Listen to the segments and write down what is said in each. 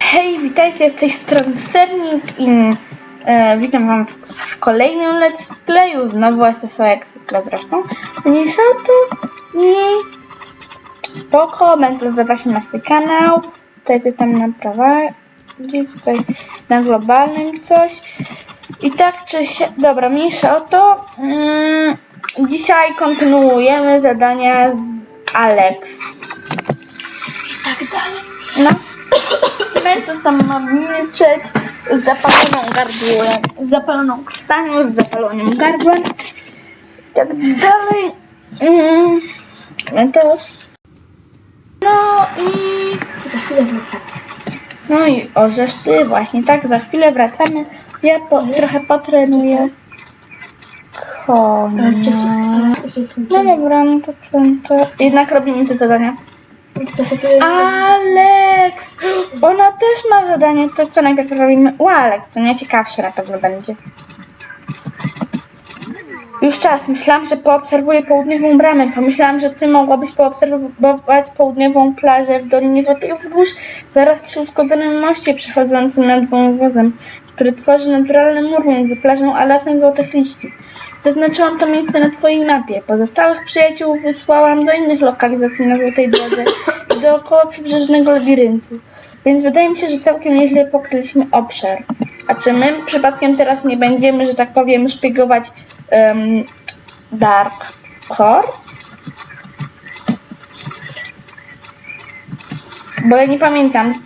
Hej, witajcie z tej strony Sernik i e, witam wam w, w kolejnym let's playu, znowu SSO jak zwykle zresztą. Mniejsza to i spoko, będę zapraszam na swój kanał, tutaj coś tam naprowadzi, tutaj na globalnym coś. I tak czy się, dobra, mniejsza o to, mm, dzisiaj kontynuujemy zadania z Alex. I tak dalej. No. Mentos tam ma milczeć z zapaloną gardłem, z zapaloną krtanią, z zapalonym gardłem i tak dalej. Mm, Mentos. No i Za chwilę wracamy. no i orzesz ty właśnie, tak, za chwilę wracamy. Ja po, trochę potrenuję No dobra, no to, to jednak robimy te zadania. Alex! Ona też ma zadanie, to co najpierw robimy? U Alex, to nie ciekawsze na pewno będzie. Już czas, myślałam, że poobserwuję południową bramę. Pomyślałam, że ty mogłabyś poobserwować południową plażę w Dolinie Złotych Wzgórz, zaraz przy uszkodzonym moście przechodzącym nad wąwozem, który tworzy naturalny mur między plażą a lasem złotych liści. Zaznaczyłam to miejsce na twojej mapie. Pozostałych przyjaciół wysłałam do innych lokalizacji na Złotej Drodze i dookoła przybrzeżnego labiryntu. Więc wydaje mi się, że całkiem nieźle pokryliśmy obszar. A czy my przypadkiem teraz nie będziemy, że tak powiem, szpiegować em, Dark Core? Bo ja nie pamiętam.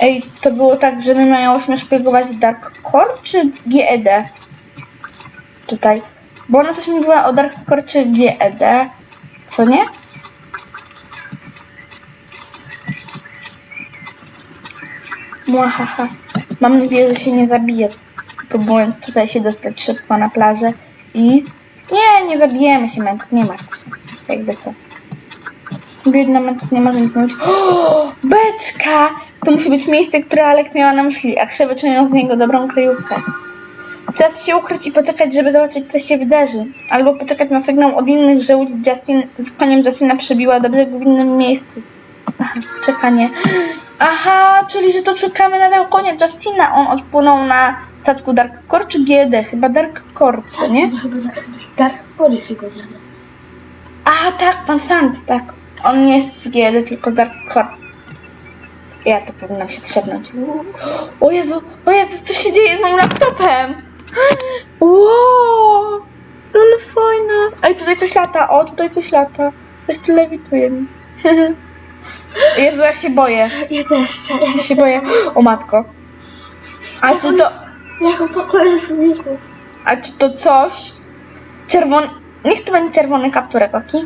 Ej, to było tak, że my miałyśmy szpiegować Dark Core czy GED? Tutaj. Bo ona coś mówiła o Dark Core czy GED. Co nie? Młahaha. Mam nadzieję, że się nie zabije, próbując tutaj się dostać szybko na plażę. I nie, nie zabijemy się, Mentos, nie martw się. Jakby co. Biedna Mentos nie może nic mówić. O, beczka! To musi być miejsce, które Alek miała na myśli, a krzewy czynią z niego dobrą kryjówkę. Czas się ukryć i poczekać, żeby zobaczyć, co się wydarzy. Albo poczekać na sygnał od innych, że łódź Justin, z koniem Justina przybiła do brzegu w innym miejscu. Aha, czekanie. Aha, czyli że to czekamy na tego konia Justina. On odpłynął na statku Dark Core czy GD? Chyba Dark Core, co nie? To chyba Dark- Dark Core jest jego dziadek. A tak, pan Sand, tak. On nie jest z GD, tylko Dark Core. Ja to powinnam się trzepnąć. O Jezu, o Jezu, co się dzieje z moim laptopem? Wow, ale fajne. Ej, tutaj coś lata, o, tutaj coś lata. Coś tu lewituje mi. Jezu, ja się boję. Ja też, ja Ja się boję. O matko. A czy to, Jako pokoju słowników. a czy to coś? Czerwony, niech to będzie czerwony kapturek, oki?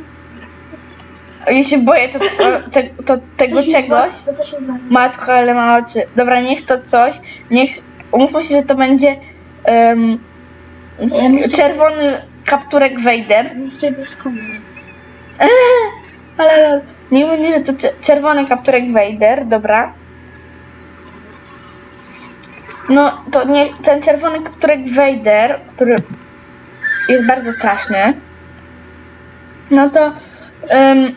Ja się boję to, to, to tego czegoś. To coś bawi. Matko, ale ma oczy. Dobra, niech to coś. Niech. Umówmy się, że to będzie em, Ja myślę- czerwony kapturek Vader. Jeszcze bez komend. Ale, nie będzie, że to cze- czerwony kapturek Vader, dobra. No to nie, ten czerwony kapturek Vader, który jest bardzo straszny. No to em,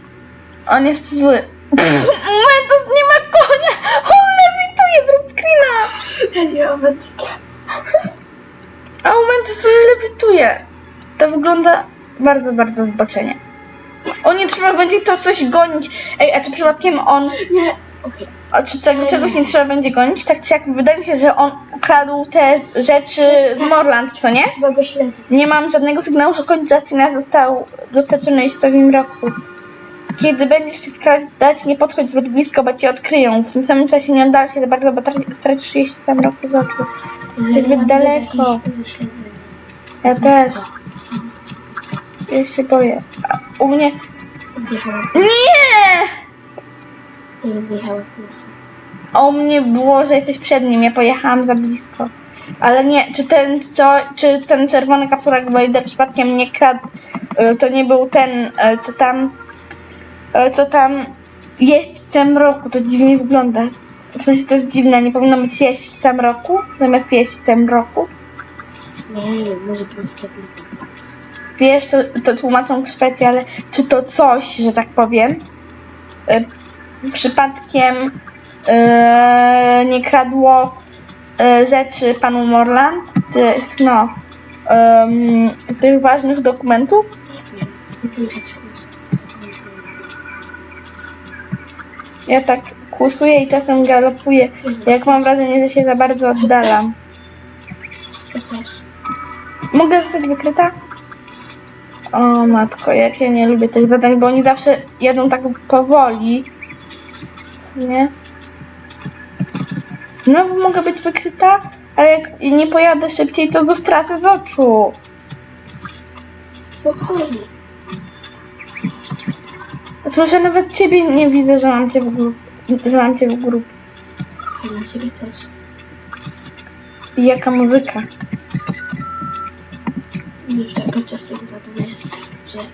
on jest zły. Mentos nie ma konia! On lewituje, zrób screena! Ja nie mam wędrówki. A Mentos lewituje. To wygląda bardzo, bardzo zboczenie. O nie, trzeba będzie to coś gonić. Ej, a czy przypadkiem on Nie. Okej. a czy czego, czegoś nie trzeba będzie gonić? Tak czy jak wydaje mi się, że on ukradł te rzeczy z Morland, co nie? Trzeba go śledzić. Nie mam żadnego sygnału, że koń Justina został dostarczony jeszcze w tym roku. Kiedy będziesz się skradać, nie podchodź zbyt blisko, bo cię odkryją. W tym samym czasie nie oddal się za bardzo, bo traci- stracisz jeść sam roku z oczu. Jesteś zbyt daleko. Ja też. Ja się boję. A u mnie... Nie! A u mnie było, że jesteś przed nim, ja pojechałam za blisko. Ale nie, czy ten co, czy ten czerwony kapturek Vader przypadkiem nie kradł, y, to nie był ten, y, co tam, co tam jeść w tym roku, to dziwnie wygląda. W sensie to jest dziwne, nie powinno być jeść w tym roku, zamiast jeść w tym roku. Nie, może po prostu wiesz, to, to tłumaczą w Szwecji, ale czy to coś, że tak powiem, y, przypadkiem y, nie kradło y, rzeczy panu Morland, tych, no, ym, tych ważnych dokumentów? Nie wiem. Ja tak kłusuję i czasem galopuję, jak mam wrażenie, że się za bardzo oddalam. Ja też. Mogę zostać wykryta? O matko, jak ja nie lubię tych zadań, bo oni zawsze jadą tak powoli. Nie? Znowu mogę być wykryta, ale jak nie pojadę szybciej, to go stracę z oczu. Spokojnie. Proszę, nawet ciebie nie widzę, że mam cię w grupie. Że mam cię w. Ja ciebie też. I jaka muzyka. Już tak podczas tego zadania jest, że nie.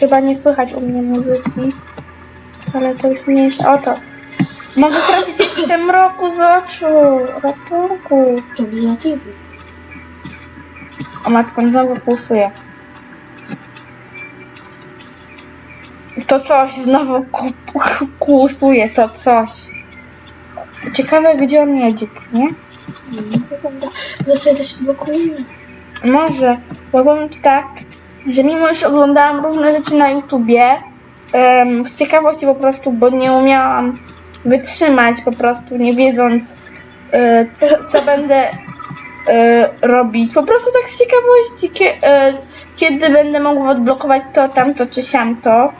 Chyba nie słychać u mnie muzyki. Ale to już mniejsza. Oto. Mogę stracić jeszcze w tym roku z oczu. Ratunku. To negatywne. O matko, znowu pulsuje. To coś znowu kłusuje, to coś. Ciekawe, gdzie on jedzie, nie? My sobie też blokujemy. Może, bo powiem ci tak, że mimo iż oglądałam różne rzeczy na YouTubie, em, z ciekawości po prostu, bo nie umiałam wytrzymać po prostu, nie wiedząc, e, co, co będę e, robić. Po prostu tak z ciekawości, kie, e, kiedy będę mogła odblokować to, tamto czy siamto.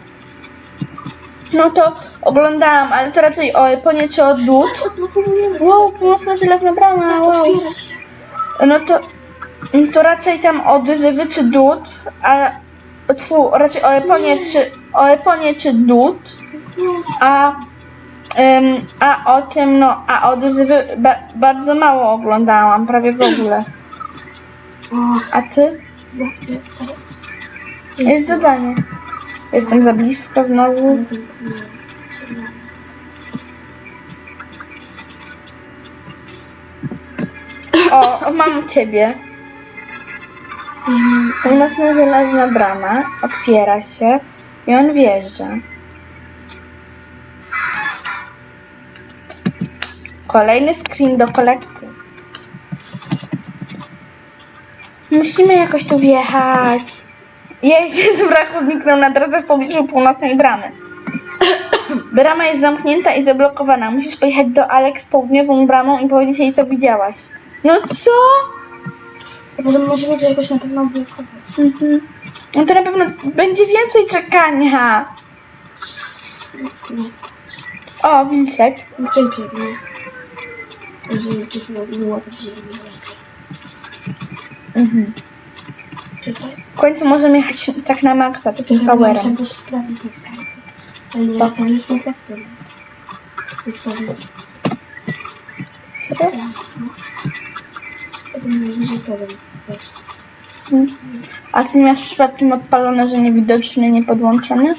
No to oglądałam, ale to raczej o Eponie czy o Dud. Odblokowujemy. Wow, północna żelazna brama, Tak, wow. otwiera się. No to, to raczej tam odzywy czy dud, a tfu, raczej o Eponie czy, o Eponie czy dud, a, a o tym, no, a odzywy ba, bardzo mało oglądałam, prawie w ogóle. Och, A ty? Jest zadanie. Jestem za blisko znowu. O, mam ciebie. Północna żelazna brama otwiera się i on wjeżdża. Kolejny screen do kolekcji. Musimy jakoś tu wjechać. Jej się z braku zniknął na drodze w pobliżu północnej bramy. Brama jest zamknięta i zablokowana. Musisz pojechać do Alex południową bramą i powiedzieć jej, co widziałaś. No co? Może musimy to jakoś na pewno blokować. Mhm. No to na pewno będzie więcej czekania. O, wilczek. Niczym biegnie. Jeżeli cię chyba było ziemi. Mhm. W końcu możemy jechać tak na maksa, To takim chyba powerem. muszę też sprawdzić na Spoko. tam jest infektor. Wiktoria. Serio? Potem najwyżej powiem. Wiesz. Mhm. A ty nie masz przypadkiem odpalone, że niewidoczny, niepodłączony?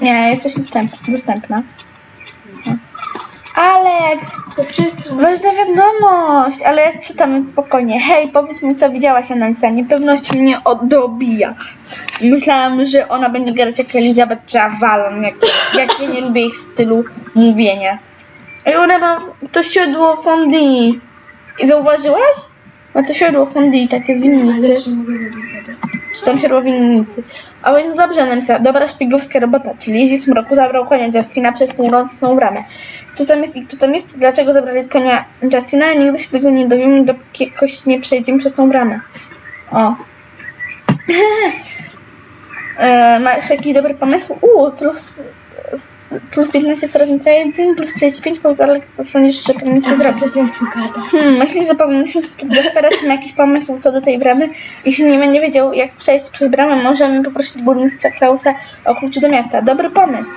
Nie, jesteś dostęp- dostępna. Ważna wiadomość, ale ja czytam spokojnie. Hej, powiedz mi, co widziałaś, Analiza. Niepewność mnie odobija. Myślałam, że ona będzie grać jak Elizabeth czy Avalon, jak, jak ja nie lubię ich stylu mówienia. I ona ma to siodło Fondi. I zauważyłaś? Ma to siodło Fondi, takie winnicy. Czy tam siodło winnicy. A więc dobrze, Analiza. Dobra szpiegowska robota. Czyli jeździec mroku zabrał konia Justina przez północną bramę. Co tam jest i kto tam jest? Dlaczego zabrali konia Justina? Nigdy się tego nie dowiemy, dopóki jakoś nie przejdziemy przez tą bramę. O. e, masz jakiś dobry pomysł? Uuu, plus, plus 15 strażnica 1, plus 35, plus to sądzisz, że powinniśmy zrobić. Hmm, myślisz, że powinniśmy desperać ma jakiś pomysł co do tej bramy? Jeśli nie będzie wiedział, jak przejść przez bramę, możemy poprosić burmistrza Klausa o klucz do miasta. Dobry pomysł.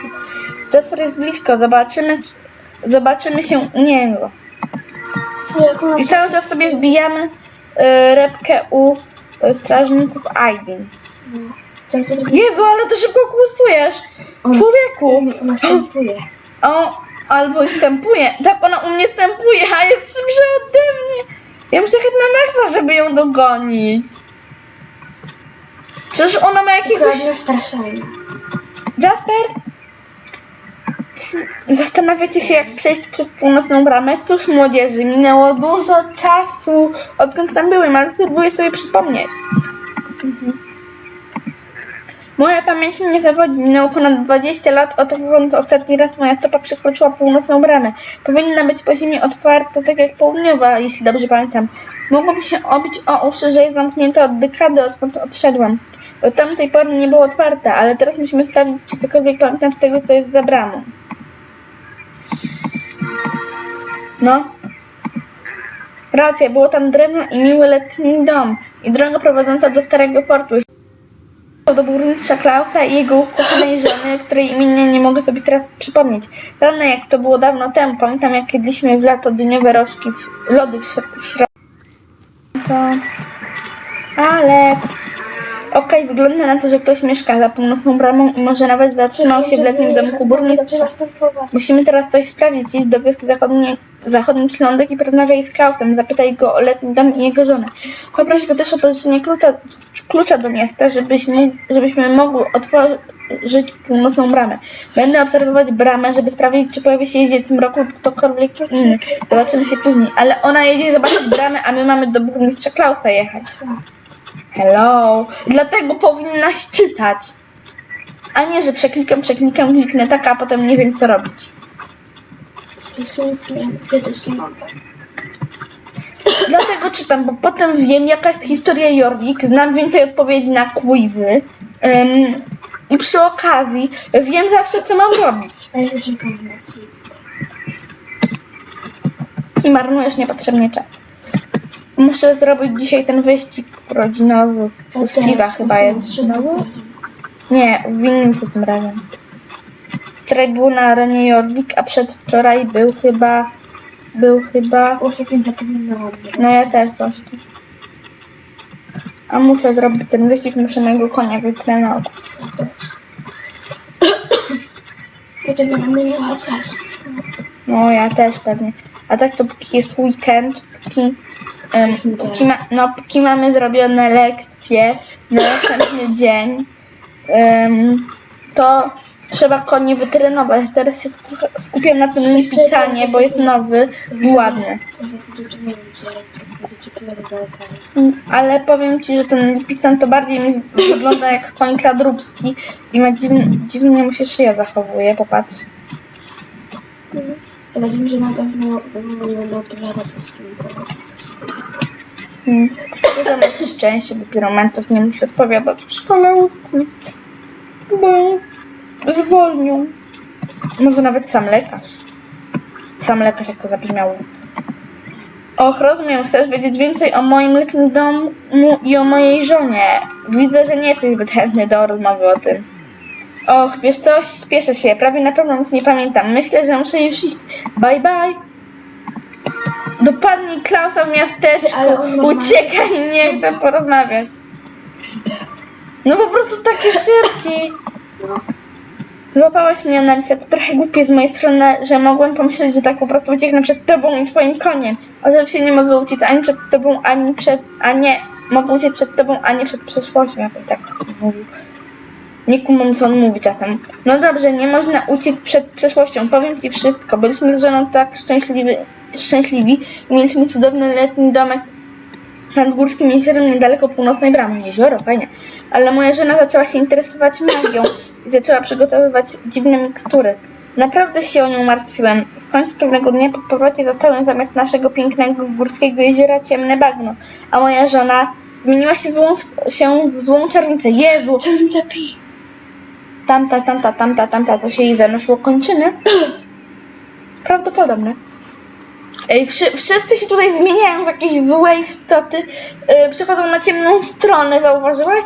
Zacor jest blisko, zobaczymy, czy- zobaczymy się u niego. I cały czas sobie wbijamy y, repkę u y, strażników Aidin. Zrobić. Jezu, ale to szybko kłusujesz! Człowieku! Ona stępuje. O, albo stępuje. Tak, ona u mnie stępuje, a jest szybsza ode mnie. Ja muszę jechać na maksa, żeby ją dogonić. Przecież ona ma jakiegoś... Jasper? Zastanawiacie się, jak przejść przez północną bramę? Cóż, młodzieży, minęło dużo czasu, odkąd tam byłem, ale spróbuję sobie przypomnieć. Mhm. Moja pamięć mnie zawodzi. Minęło ponad 20 lat, odkąd ostatni raz moja stopa przekroczyła północną bramę. Powinna być po ziemi otwarta, tak jak południowa, jeśli dobrze pamiętam. Mogłoby się obić o uszy, że jest zamknięta od dekady, odkąd odszedłem. Od tamtej pory nie było otwarte, ale teraz musimy sprawdzić, czy cokolwiek pamiętam z tego, co jest za bramą. No. Racja, było tam drewno i miły letni dom i droga prowadząca do starego fortu. Do burmistrza Klausa i jego ukochanej żony, której imienia nie mogę sobie teraz przypomnieć. Rany jak to było dawno temu. Pamiętam jak jedliśmy w lato dyniowe rożki, w, lody w, śro- w środku. Ale... Okej, wygląda na to, że ktoś mieszka za północną bramą i może nawet zatrzymał się w letnim domku burmistrza. Musimy teraz coś sprawdzić. Idź do wioski zachodniej, zachodniej Ślądek i porozmawiaj z Klausem. Zapytaj go o letni dom i jego żonę. Poproś go też o pożyczenie klucza, klucza do miasta, żebyśmy, żebyśmy mogły otworzyć północną bramę. Będę obserwować bramę, żeby sprawdzić, czy pojawi się jeździec mroku lub ktokolwiek inny. Zobaczymy się później. Ale ona jedzie zobaczyć bramę, a my mamy do burmistrza Klausa jechać. Hello. Dlatego powinnaś czytać. A nie, że przeklikam, przeklikam, kliknę tak, a potem nie wiem co robić. Nie wiedzieć nie mogę. Dlatego czytam, bo potem wiem, jaka jest historia Jorvik, znam więcej odpowiedzi na quizy. I przy okazji wiem zawsze, co mam robić. A ja też ci. I marnujesz niepotrzebnie czas. Muszę zrobić dzisiaj ten wyścig rodzinowy. U Steve'a chyba jest znowu. Nie, w co tym razem. Wczoraj był na arenie Jorvik, a przedwczoraj był chyba... Był chyba... Ostatnio. No ja też coś tu. A muszę zrobić ten wyścig, muszę mojego konia wytrenować. No ja też pewnie. A tak to póki jest weekend, póki, em, póki, ma, no, póki mamy zrobione lekcje na następny dzień, em, to trzeba konie wytrenować. Teraz się skup- skupiam na tym lipicanie, bo jest nowy i ładny. Mm, Ale powiem Ci, że ten lipican to bardziej mi wygląda jak koń kladrubski i ma dziwnie, dziwnie mu się szyja zachowuje, popatrz. Ale wiem, że na pewno nie będę odpowiadać na Hmm. Dużo masz szczęście, bo piromentów nie musi odpowiadać w szkole ustnej. Bo zwolnią. Może nawet sam lekarz. Sam lekarz, jak to zabrzmiało. Och, rozumiem, chcesz wiedzieć więcej o moim letnim domu i o mojej żonie. Widzę, że nie jesteś zbyt chętny do rozmowy o tym. Och, wiesz coś, spieszę się, prawie na pewno nic nie pamiętam. Myślę, że muszę już iść. Bye bye. Dopadnij Klausa w miasteczku. Ale on Uciekaj, nie chcę porozmawiać. No po prostu taki szybki. No. Złapałaś mnie Analiza, to trochę głupie z mojej strony, że mogłem pomyśleć, że tak po prostu ucieknę przed tobą i twoim koniem. A że się nie mogę uciec ani przed tobą, ani przed, a nie, mogę uciec przed tobą, a nie przed przeszłością, jakoś tak mówił. Nie kumam, co on mówi czasem. No dobrze, nie można uciec przed przeszłością. Powiem ci wszystko. Byliśmy z żoną tak szczęśliwi, szczęśliwi mieliśmy cudowny letni domek nad górskim jeziorem niedaleko północnej bramy. Jezioro, fajnie. Ale moja żona zaczęła się interesować magią i zaczęła przygotowywać dziwne mikstury. Naprawdę się o nią martwiłem. W końcu pewnego dnia po powrocie zastałem zamiast naszego pięknego górskiego jeziora ciemne bagno, a moja żona zmieniła się, złą, się w złą czarownicę. Jezu! Czarnica pi. Tamta, tamta, tamta, tamta, to się jej zanosiło kończyny. Prawdopodobne. Ej, wszy, wszyscy się tutaj zmieniają w jakieś złe istoty. Yy, przechodzą na ciemną stronę, zauważyłaś?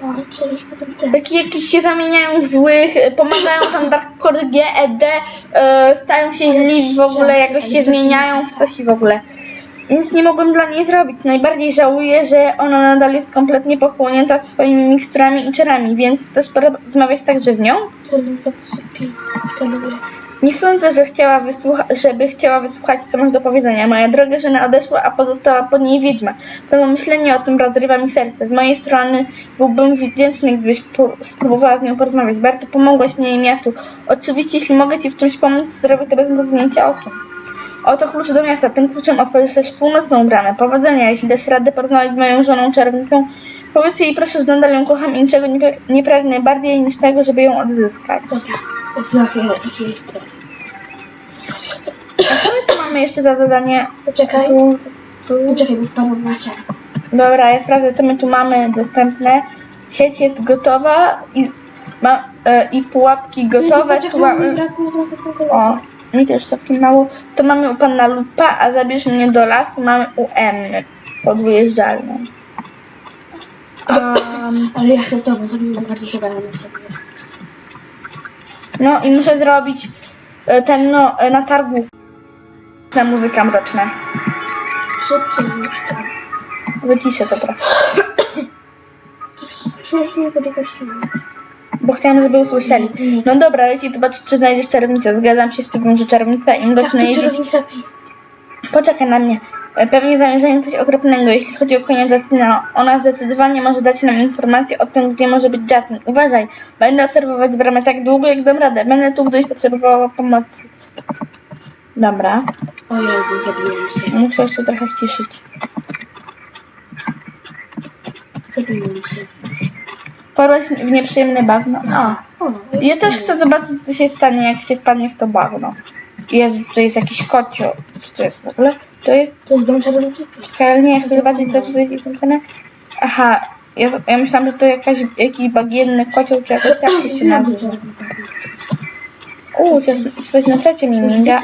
No, czyli potem ten. Takie jakieś się zamieniają w złych, y, pomagają tam Dark G, ED, y, stają się źli w ogóle, jakoś się zmieniają w coś i w ogóle. Nic nie mogłem dla niej zrobić. Najbardziej żałuję, że ona nadal jest kompletnie pochłonięta swoimi miksturami i czarami, więc chcesz porozmawiać także z nią? Nie sądzę, że chciała żeby chciała wysłuchać, co masz do powiedzenia. Moja droga żona odeszła, a pozostała po niej wiedźma. Samo myślenie o tym rozrywa mi serce. Z mojej strony byłbym wdzięczny, gdybyś spróbowała z nią porozmawiać. Bardzo pomogłaś mnie i miastu. Oczywiście, jeśli mogę ci w czymś pomóc, zrobię to bez mrugnięcia okiem. Oto klucz do miasta. Tym kluczem otworzysz też północną bramę. Powodzenia, jeśli dasz radę porozmawiać z moją żoną czerwnicą. Powiedz jej proszę, że nadal ją kocham i niczego nie, pra- nie pragnę bardziej niż tego, żeby ją odzyskać. Dobra. Jaki jest stres. A co my tu mamy jeszcze za zadanie? Poczekaj. Tu, tu. Poczekaj, bo wpadłam na ścianę. Dobra, ja sprawdzę, co my tu mamy dostępne. Sieć jest gotowa i, ma, e, i pułapki gotowe. Jezu, Tu poczekaj, mi mamy, brakuje teraz o, mi też mało. To mamy u pana Lupa, a zabierz mnie do lasu. Mamy u Emmy podwyjeżdżalną. Um, Ale ja chcę to, bo to mi najbardziej chyba na sobie. no i muszę zrobić e, ten, no, e, na targu na muzyka mroczna. Szybciej już to. Wyciszę to trochę, Śmiesznie śmiać. Bo chciałam, żeby usłyszeli. No dobra, leci zobaczyć, czy znajdziesz czarownicę. Zgadzam się z tobą, że czarownica i Tak, mroczne to jeździć. Poczekaj na mnie. E, Pewnie zamierzają coś okropnego, jeśli chodzi o konia Justina. Ona zdecydowanie może dać nam informację o tym, gdzie może być Justin. Uważaj, będę obserwować bramę tak długo, jak dam radę. Będę tu, gdyś potrzebowała pomocy. Dobra, O Jezu, zabiłem się. muszę jeszcze trochę ściszyć. Zabiłem się. Porwać w nieprzyjemne bagno. A, O, ja też chcę zobaczyć, co się stanie, jak się wpadnie w to bagno. Jezu, to jest jakiś kocio. Co to jest w ogóle? To jest To jest dom pi. Czekaj, ale nie, chcę zobaczyć, co tutaj jest napisane. Aha, ja, ja myślałam, że to jakaś, jakiś bagienny kocioł, czy jakoś tak się nazywa. Uuu, coś, coś na czacie mi miga.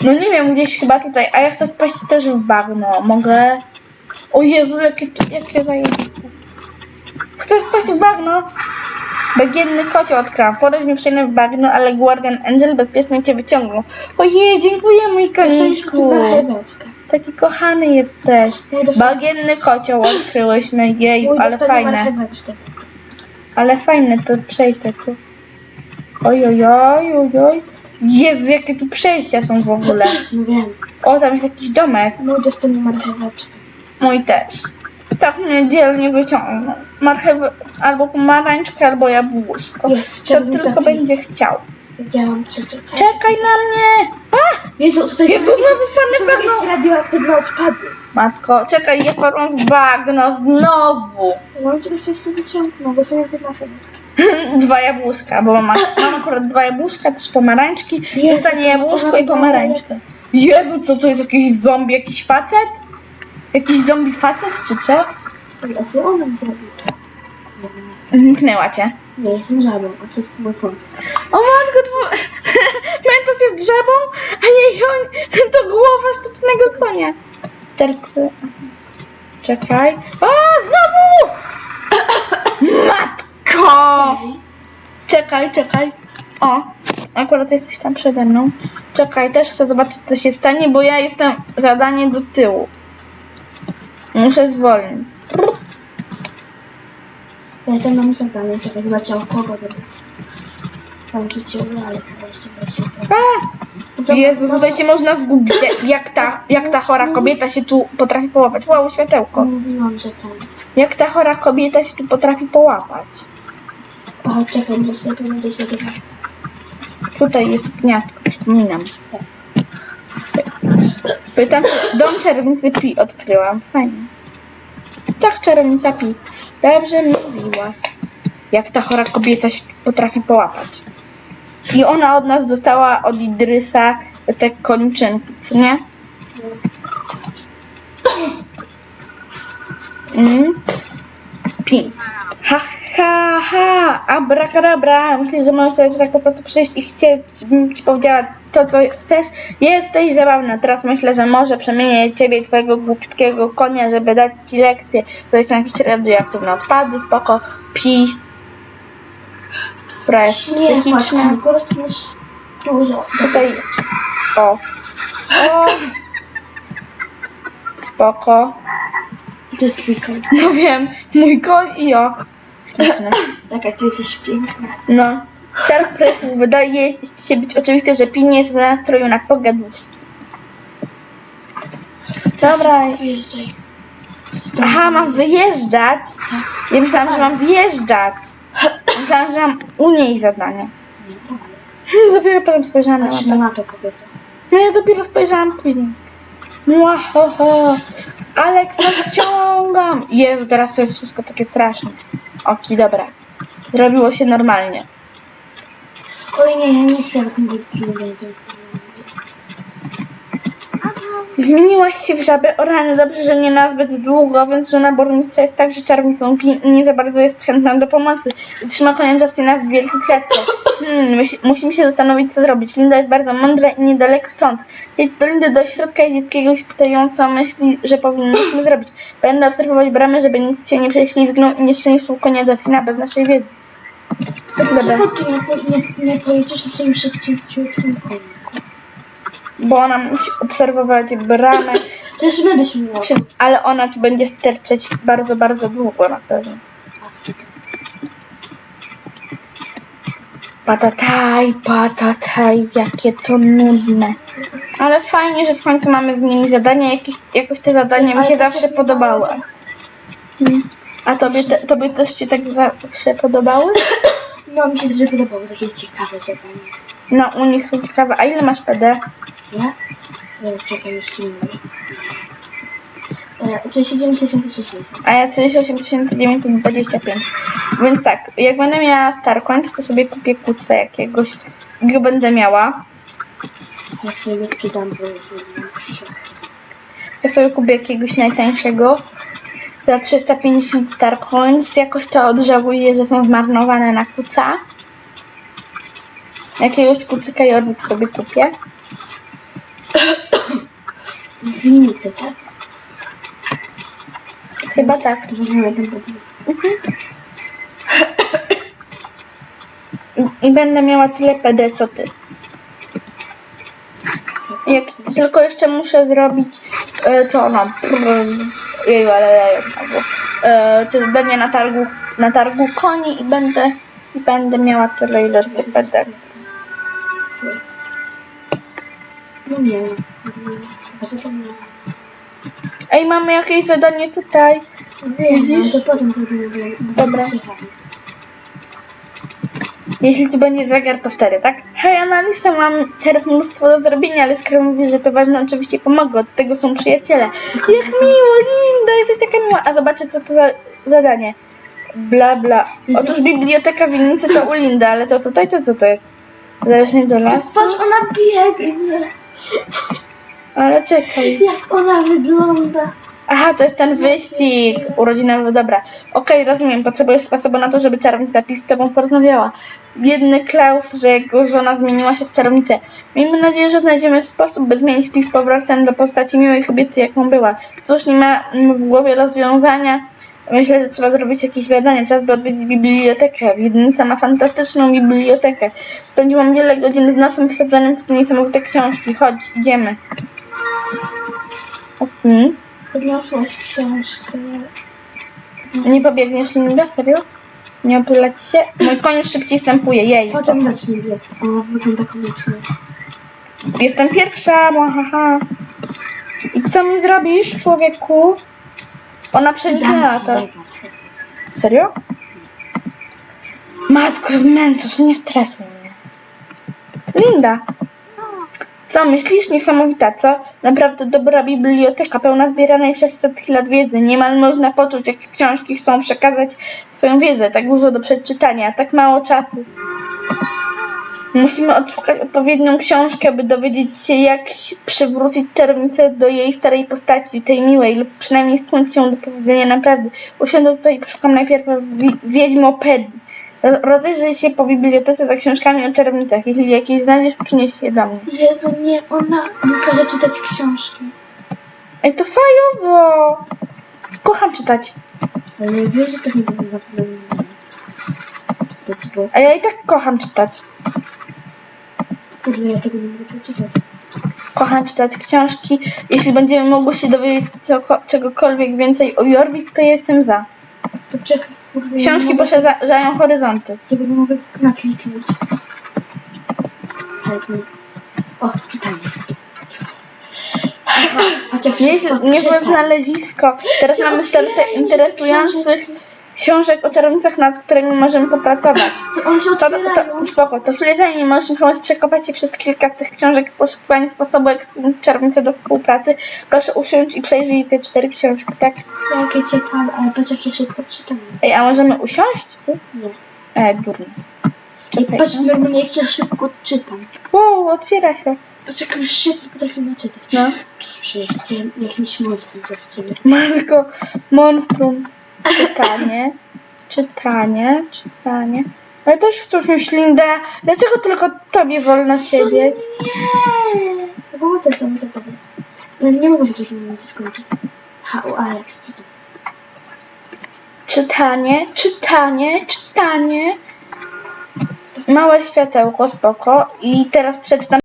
No nie wiem, gdzieś chyba tutaj, a ja chcę wpaść też w bagno. Mogę... O Jezu, jakie, jakie zajęcie. Chcę wpaść w bagno. Bagienny kocioł odkryłam. Podaj mnie przejdę w bagno, ale Guardian Angel bezpiecznie cię wyciągnął. Ojej, dziękuję mój koniczku. Taki kochany jesteś. Bagienny kocioł odkryłyśmy. Jej, ale fajne. Ale fajne to przejście tu. Oj, oj, oj, oj, oj. Jezu, jakie tu przejścia są w ogóle. No wiem. O, tam jest jakiś domek. Mój dostanie marcheweczkę. Mój też. Tak mnie dzielnie wyciągnął. Marchew albo pomarańczkę, albo jabłuszko. Jest, Co czerwnica tylko będzie chciał. Widziałam. Czekaj na mnie! A! Jezu, tutaj Jezu, są znowu wpadnę w są bagno. jakieś radioaktywne odpady. Matko, czekaj, ja wpadłam w bagno znowu. Mam cię bezpiecznie wyciągnął, bo są jakieś marcheweczki. Dwa jabłuszka, bo mama, mam akurat dwa jabłuszka, też pomarańczki. Jezu, Dostanie to jabłuszko i pomarańczkę. Jezu, co to jest jakiś zombie, jakiś facet? Jakiś zombie facet, czy co? A co on nam zrobił? Nie, nie, Zniknęła cię. nie. Jestem żabą, a to jest mój. O matko, tw... Mentos jest drzewą, a jej on to głowa sztucznego konia. Czekaj. O, znowu! Matko! Czekaj, czekaj. O, akurat jesteś tam przede mną. Czekaj, też chcę zobaczyć, co się stanie, bo ja jestem zadanie do tyłu. Muszę zwolnić. Ja tam mam zadanie, czekaj, chyba cię kogo dobra. Tam ci cię ale jeszcze będzie. A! Jezu, tutaj się można zgubić. Jak ta, jak ta chora kobieta się tu potrafi połapać. Wow, światełko. Mówiłam, że tam. Jak ta chora kobieta się tu potrafi połapać. O, czekaj, bo sobie to. Tutaj jest gniazdko, przypominam. Pytam dom czarownicy Pi odkryłam. Fajnie. Tak, czarownica Pi. Dobrze mówiłaś. Jak ta chora kobieta się potrafi połapać. I ona od nas dostała od Idrysa te kończynki, co nie? Mm. Pi. Ha, ha, ha, abracadabra. Myślę, że możesz sobie tak po prostu przyjść i chcieć, bym ci powiedziała to, co chcesz. Jesteś zabawna. Teraz myślę, że może przemienię ciebie i twojego głupiutkiego konia, żeby dać ci lekcję. To są jakieś radioaktywne odpady, spoko. Pi. Która jest Nie, psychiczna. dużo. Tutaj. O. O. Spoko. To jest twój kąt. No wiem, mój koń i o. Taka, ty jesteś piękna. No. Czark presów wydaje się być oczywiste, że Pin jest w nastroju na pogaduszki. Dobra. Wyjeżdżaj. Aha, mam wyjeżdżać? Ja myślałam, że mam wjeżdżać. Myślałam, że mam u niej zadanie. Hmm, Dopiero potem spojrzałam na Patrz na mapę. No ja dopiero spojrzałam później. Mua, ho, ho. Aleks, nadciągam! Jezu, teraz to jest wszystko takie straszne. Oki, dobra. Zrobiło się normalnie. Oj nie, ja nie. Zmieniłaś się w żabę. O rany, dobrze, że nie na zbyt długo, więc żona burmistrza jest tak, że czarownicą pi i nie za bardzo jest chętna do pomocy. Trzyma konia Justina w wielkiej klatce. Hmm, musi, musimy się zastanowić, co zrobić. Linda jest bardzo mądra i niedaleko stąd. Jedź do Lindy do środka jeździeckiego i spytaj co myśli, że powinniśmy zrobić. Będę obserwować bramy, żeby nikt się nie prześlizgnął i nie przeniósł konia Justina bez naszej wiedzy. Dobra, ty nie, po- nie, nie pojedziesz na swoim szybciutkim koniu. bo ona musi obserwować bramę, Przecież my byśmy czy, ale ona tu będzie sterczeć bardzo, bardzo długo na pewno. Patataj, patataj, jakie to nudne. Ale fajnie, że w końcu mamy z nimi zadania. Jakieś, jakoś te zadania mi się zawsze podobały. Mm. A tobie, te, tobie też się tak zawsze podobały? No mi się zawsze podobało takie ciekawe zadanie. No, u nich są ciekawe. A ile masz PD? Nie? Nie, czekaj, już ci mówię. E, 37 60. A ja 38925. Więc tak, jak będę miała Starcoin, to sobie kupię kuca jakiegoś. Go będę miała. Ja swojego sprzedam, bo już nie wiem. Ja sobie kupię jakiegoś najtańszego za 350 Star Coins. Jakoś to odżałuję, że są zmarnowane na kuca. Jakiegoś kucyka Jorwik sobie kupię. W linicy, tak? Chyba tak. Ten podwóz. I, będę miała tyle PD co ty. Jak tylko jeszcze muszę zrobić e, to no. prr, Jeju, ale ja znowu. E, te zadanie na targu, na targu koni i będę i będę miała tyle ile PD. No nie. Ej, mamy jakieś zadanie tutaj. Widzisz? No to potem zrobimy. Dobra. Jeśli tu będzie zegar, to wtedy, tak? Hej, Analisa, mam teraz mnóstwo do zrobienia, ale skoro mówisz, że to ważne, oczywiście pomogę. Od tego są przyjaciele. Jak miło, Linda, jesteś taka miła. A zobaczę, co to za zadanie. Bla, bla. Otóż biblioteka w winnicy to u Lindy, ale to tutaj to co to jest? Zaraz mnie do lasu? Patrz, ona biegnie. Ale czekaj. Jak ona wygląda. Aha, to jest ten wyścig urodzinowy, dobra. Okej, rozumiem, potrzebujesz sposobu na to, żeby czarownica PiS z tobą porozmawiała. Biedny Klaus, że jego żona zmieniła się w czarownicę. Miejmy nadzieję, że znajdziemy sposób, by zmienić PiS powrotem do postaci miłej kobiety, jaką była. Cóż, nie ma w głowie rozwiązania. Myślę, że trzeba zrobić jakieś badania. Czas by odwiedzić bibliotekę. Wiednica ma fantastyczną bibliotekę. Spędziłam wiele godzin z nosem wsadzonym w te niesamowite książki. Chodź, idziemy. Okej. Podniosłaś książkę. Nie pobiegniesz, Linda? Serio? Nie opyla ci się? Mój koń już szybciej wstępuje, jej. Potem zacznie biec. Ona wygląda komicznie. Jestem pierwsza, haha. I co mi zrobisz, człowieku? Ona przeniknęła to. Serio? Matko, Mentos, nie stresuj mnie. Linda. Co myślisz? Niesamowita, co? Naprawdę dobra biblioteka, pełna zbieranej przez setki lat wiedzy. Niemal można poczuć, jak książki chcą przekazać swoją wiedzę. Tak dużo do przeczytania, tak mało czasu. Musimy odszukać odpowiednią książkę, by dowiedzieć się, jak przywrócić czarownicę do jej starej postaci, tej miłej, lub przynajmniej skłonić się do powiedzenia naprawdę. Usiądę tutaj i poszukam najpierw wi- wiedźmopedii. Ro- Rozejrzyj się po bibliotece za książkami o czarownicach. Jeśli jakieś znajdziesz, przynieś je do mnie. Jezu, nie, ona mi każe czytać książki. Ej, to fajowo! Kocham czytać. Ale wiesz, że to nie będzie na pewno nie To było... A ja i tak kocham czytać. Kurde, ja tego nie mogę przeczytać. Kocham czytać książki. Jeśli będziemy mogły się dowiedzieć co, czegokolwiek więcej o Jorvik, to jestem za. Poczekaj, kurde. ja Książki nie mogę- poszerzają horyzonty. Tego nie mogę nakliknąć. Help me. O, czytaj jest. Patrz jak Nieźle, szybko niezłe znalezisko. Teraz mamy te interesujących. Książek o czarownicach, nad którymi możemy popracować. One się To, otwierają. to, spoko, to chwilę zajmie, możesz pomóc przekopać się przez kilka z tych książek w poszukiwaniu sposobu, jak skłonić czarownicę do współpracy. Proszę usiąść i przejrzyj te cztery książki, tak? Jakie ciekawe, ale patrz jak ja szybko czytam. Ej, a możemy usiąść? Nie. E, durno. Ej, Czekaj, patrz no. na mnie jak ja szybko czytam. Wow, otwiera się. Patrz jak szybko potrafimy czytać. No. Że jestem jakimś monstrem przez ciebie. Matko, monstrum. Czytanie, czytanie, czytanie. Ale też mi ślinda. Dlaczego tylko tobie wolno siedzieć? Nie! Bo to są to powiem. To nie mogę się w takim momencie skończyć. Ha, o Alex. Czytanie, czytanie, czytanie. Małe światełko, spoko. I teraz przeczytam.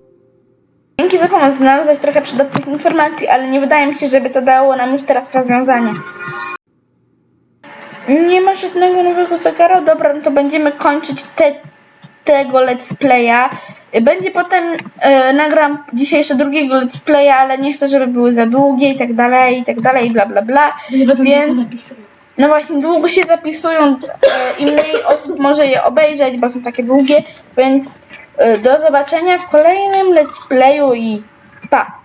Dzięki za pomoc znalazłeś trochę przydatnych informacji, ale nie wydaje mi się, żeby to dało nam już teraz rozwiązanie. Nie ma żadnego nowego zegara? Dobra, no to będziemy kończyć te, tego let's playa. Będzie potem, e, nagram dzisiejsze drugiego let's playa, ale nie chcę, żeby były za długie i tak dalej, i tak dalej, bla bla bla. Więc-. No właśnie, długo się zapisują e, i mniej osób może je obejrzeć, bo są takie długie, więc e, do zobaczenia w kolejnym let's playu i pa!